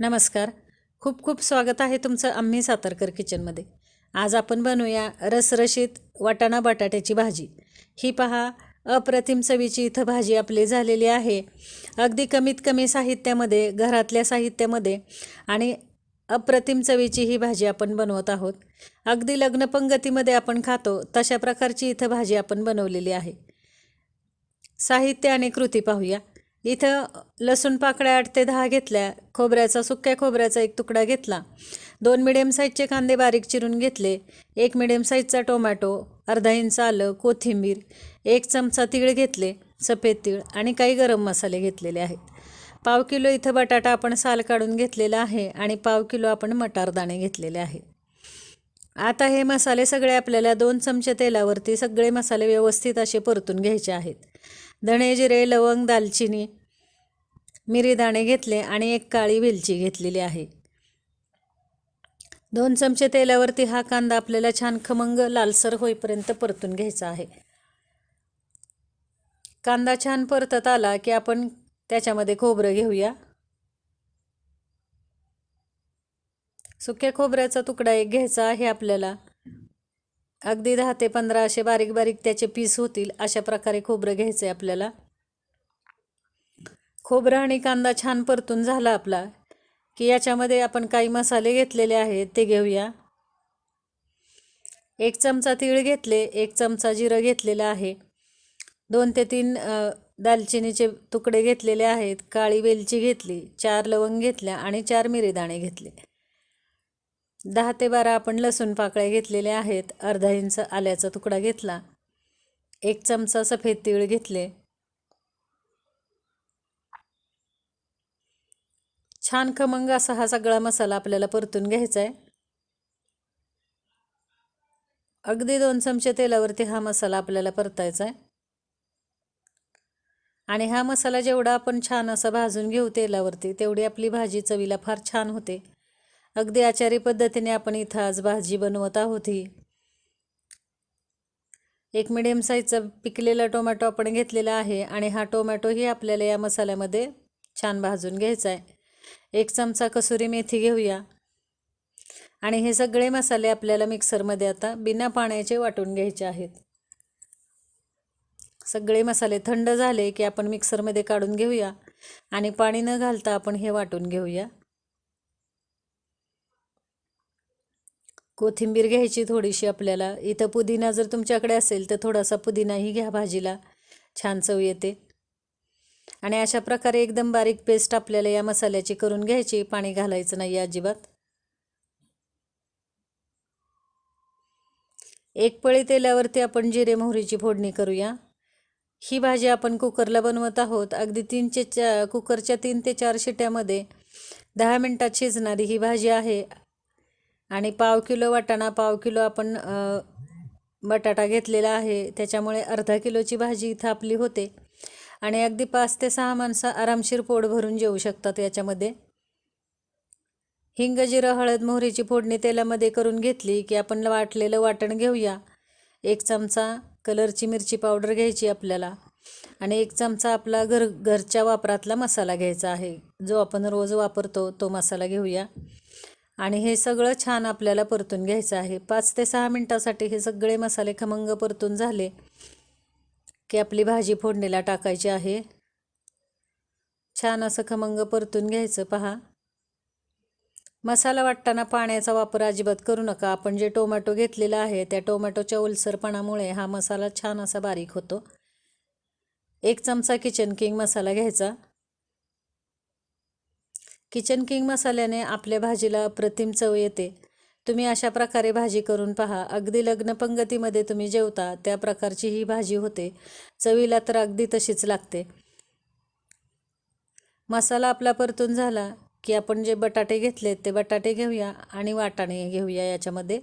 नमस्कार. खूप खूप स्वागत आहे तुमचं आम्ही सातारकर किचनमध्ये. आज आपण बनवूया रसरशीत वाटाणा बटाट्याची भाजी. ही पहा अप्रतिम चवीची इथं भाजी आपली झालेली आहे. अगदी कमीत कमी साहित्यामध्ये घरातल्या साहित्यामध्ये आणि अप्रतिम चवीची ही भाजी आपण बनवत आहोत. अगदी लग्नपंगतीमध्ये आपण खातो तशा प्रकारची इथं भाजी आपण बनवलेली आहे. साहित्य आणि कृती पाहूया. इथं लसूण पाकळ्या आठ ते दहा घेतल्या खोबऱ्याचा सुक्या खोबऱ्याचा एक तुकडा घेतला. दोन मिडियम साईजचे कांदे बारीक चिरून घेतले. एक मिडियम साईजचा टोमॅटो अर्धा इंच आलं कोथिंबीर एक चमचा तीळ घेतले सफेद तीळ आणि काही गरम मसाले घेतलेले आहेत. पाव किलो इथं बटाटा आपण साल काढून घेतलेला आहे आणि पाव किलो आपण मटारदाणे घेतलेले आहे. आता हे मसाले सगळे आपल्याला दोन चमचे तेलावरती सगळे मसाले व्यवस्थित असे परतून घ्यायचे आहेत. धणे जिरे लवंग दालचिनी मिरी दाणे घेतले आणि एक काळी वेलची घेतलेली आहे. दोन चमचे तेलावरती हा कांदा आपल्याला छान खमंग लालसर होईपर्यंत परतून घ्यायचा आहे. कांदा छान परतत आला की आपण त्याच्यामध्ये खोबरं घेऊया. सुक्या खोबऱ्याचा तुकडा एक घ्यायचा आहे आपल्याला. अगदी दहा ते पंधरा असे बारीक बारीक त्याचे पीस होतील अशा प्रकारे खोबरं घ्यायचं आहे आपल्याला. खोबरं आणि कांदा छान परतून झाला आपला की याच्यामध्ये आपण काही मसाले घेतलेले आहेत ते घेऊया. एक चमचा तीळ घेतले एक चमचा जिरं घेतलेलं आहे. दोन ते तीन दालचिनीचे तुकडे घेतलेले आहेत काळी वेलची घेतली चार लवंग घेतल्या आणि चार मिरीदाणे घेतले. दहा ते बारा आपण लसूण पाकळ्या घेतलेल्या आहेत. अर्धा इंच आल्याचा तुकडा घेतला. एक चमचा सफेद तीळ घेतले. छान खमंग असा हा सगळा मसाला आपल्याला परतून घ्यायचा आहे अगदी दोन चमचे तेलावरती हा मसाला आपल्याला परतायचा आहे आणि हा मसाला जेवढा आपण छान असा भाजून घेऊ तेलावरती तेवढी आपली भाजी चवीला फार छान होते. अगदी आचारी पद्धतीने आपण इथं आज भाजी बनवत आहोत ही. एक मिडियम साईजचा पिकलेला टोमॅटो आपण घेतलेला आहे आणि हा टोमॅटोही आपल्याला या मसाल्यामध्ये छान भाजून घ्यायचा आहे. एक चमचा कसुरी मेथी घेऊया. आणि हे सगळे मसाले आपल्याला मिक्सरमध्ये आता बिना पाण्याचे वाटून घ्यायचे आहेत. सगळे मसाले थंड झाले की आपण मिक्सरमध्ये काढून घेऊया आणि पाणी न घालता आपण हे वाटून घेऊया. कोथिंबीर घ्यायची थोडीशी आपल्याला. इथं पुदिना जर तुमच्याकडे असेल तर थोडासा पुदिनाही घ्या भाजीला. छान चव येते. आणि अशा प्रकारे एकदम बारीक पेस्ट आपल्याला या मसाल्याची करून घ्यायची. पाणी घालायचं नाही अजिबात. एक पळी तेलावरती आपण जिरे मोहरीची फोडणी करूया. ही भाजी आपण कुकरला बनवत आहोत. अगदी तीनचे चा कुकरच्या तीन ते चार शिट्यामध्ये दहा मिनटात शिजणारी ही भाजी आहे. आणि पाव किलो वाटाणा पाव किलो आपण बटाटा घेतलेला आहे. त्याच्यामुळे अर्धा किलोची भाजी इथं आपली होते. आणि अगदी पाच ते सहा माणसं आरामशीर पोट भरून जेवू शकतात याच्यामध्ये. हिंग जिरं हळद मोहरीची फोडणी तेलामध्ये करून घेतली की आपण वाटलेलं वाटण घेऊया. एक चमचा कलरची मिरची पावडर घ्यायची आपल्याला. आणि एक चमचा आपला घर घरच्या वापरातला मसाला घ्यायचा आहे. जो आपण रोज वापरतो तो मसाला घेऊया. आणि हे सगळं छान आपल्याला परतून घ्यायचं आहे. पाच ते सहा मिनटासाठी हे सगळे मसाले खमंग परतून झाले की आपली भाजी फोडणीला टाकायची आहे. छान असं खमंग परतून घ्यायचं पहा. मसाला वाटताना पाण्याचा वापर अजिबात करू नका. आपण जे टोमॅटो घेतलेला आहे त्या टोमॅटोच्या ओलसरपणामुळे हा मसाला छान असा बारीक होतो. एक चमचा किचन किंग मसाला घ्यायचा. किचन किंग मसाल्याने आपल्या भाजीला अप्रतिम चव येते. तुम्ही अशा प्रकारे भाजी करून पहा. अगदी लग्नपंगतीमध्ये तुम्ही जेवता त्या प्रकारची ही भाजी होते. चवीला तर अगदी तशीच लागते. मसाला आपला परतून झाला की आपण जे बटाटे घेतलेत ते बटाटे घेऊया आणि वाटाणे घेऊया याच्यामध्ये.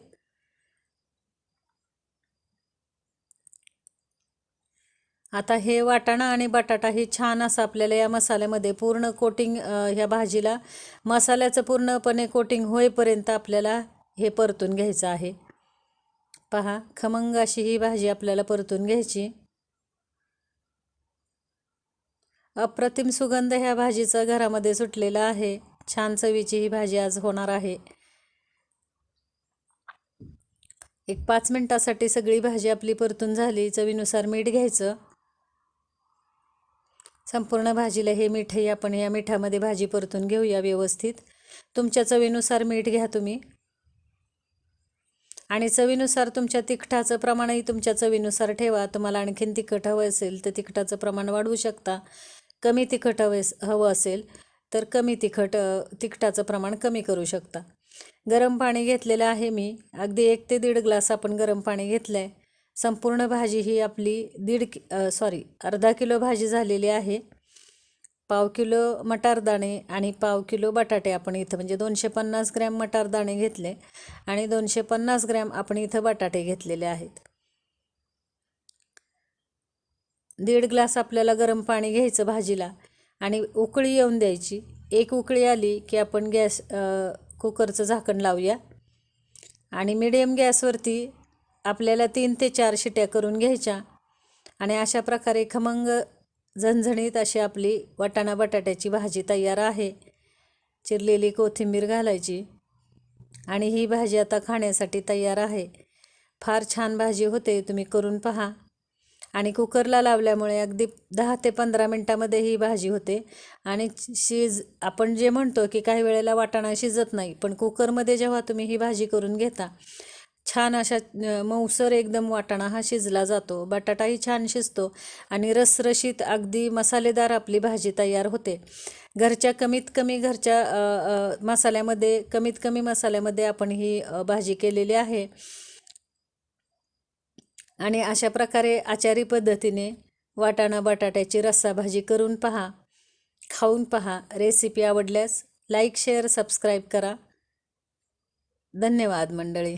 आता हे वाटाणा आणि बटाटा हे छान असं आपल्याला या मसाल्यामध्ये पूर्ण कोटिंग ह्या भाजीला मसाल्याचं पूर्णपणे कोटिंग होईपर्यंत आपल्याला हे परतून घ्यायचं आहे. पहा खमंग अशी ही भाजी आपल्याला परतून घ्यायची. अप्रतिम सुगंध ह्या भाजीचा घरामध्ये सुटलेला आहे. छान चवीची ही भाजी आज होणार आहे. एक पाच मिनटासाठी सगळी भाजी आपली परतून झाली. चवीनुसार मीठ घ्यायचं. संपूर्ण भाजीला हे मीठही आपण या मिठामध्ये भाजी परतून घेऊया व्यवस्थित. तुमच्या चवीनुसार मीठ घ्या तुम्ही. आणि चवीनुसार तुमच्या तिखटाचं प्रमाणही तुमच्या चवीनुसार ठेवा. तुम्हाला आणखीन तिखट हवं असेल तर तिखटाचं प्रमाण वाढवू शकता. कमी तिखट हवे हवं असेल तर कमी तिखट तिखटाचं प्रमाण कमी करू शकता. गरम पाणी घेतलेलं आहे मी. अगदी एक ते दीड ग्लास आपण गरम पाणी घेतलं आहे संपूर्ण भाजी ही आपली दीड कि सॉरी अर्धा किलो भाजी झालेली आहे. पाव किलो मटारदाणे आणि पाव किलो बटाटे आपण इथं म्हणजे दोनशे पन्नास ग्रॅम मटारदाणे घेतले आणि दोनशे पन्नास ग्रॅम आपण इथं बटाटे घेतलेले आहेत. दीड ग्लास आपल्याला गरम पाणी घ्यायचं भाजीला आणि उकळी येऊन द्यायची. एक उकळी आली की आपण गॅस कुकरचं झाकण लावूया आणि मिडियम गॅसवरती आपल्याला तीन ते चार शिट्या करून घ्यायच्या. आणि अशा प्रकारे खमंग झणझणीत अशी आपली वाटाणा बटाट्याची भाजी तयार आहे. चिरलेली कोथिंबीर घालायची. आणि ही भाजी आता खाण्यासाठी तयार आहे. फार छान भाजी होते तुम्ही करून पहा. आणि कुकरला लावल्यामुळे अगदी दहा ते पंधरा मिनटामध्ये ही भाजी होते. आणि शिज आपण जे म्हणतो की काही वेळेला वाटाणा शिजत नाही पण कुकरमध्ये जेव्हा तुम्ही ही भाजी करून घेता छान अशा मऊसर एकदम वाटाणा हा शिजला जातो. बटाटाही छान शिजतो आणि रसरशीत अगदी मसालेदार आपली भाजी तयार होते. घरच्या कमीत कमी घरच्या मसाल्यामध्ये कमीत कमी मसाल्यामध्ये आपण ही भाजी केलेली आहे. आणि अशा प्रकारे आचारी पद्धतीने वाटाणा बटाट्याची रस्सा भाजी करून पहा. खाऊन पहा. रेसिपी आवडल्यास लाईक शेअर सबस्क्राईब करा. धन्यवाद मंडळी.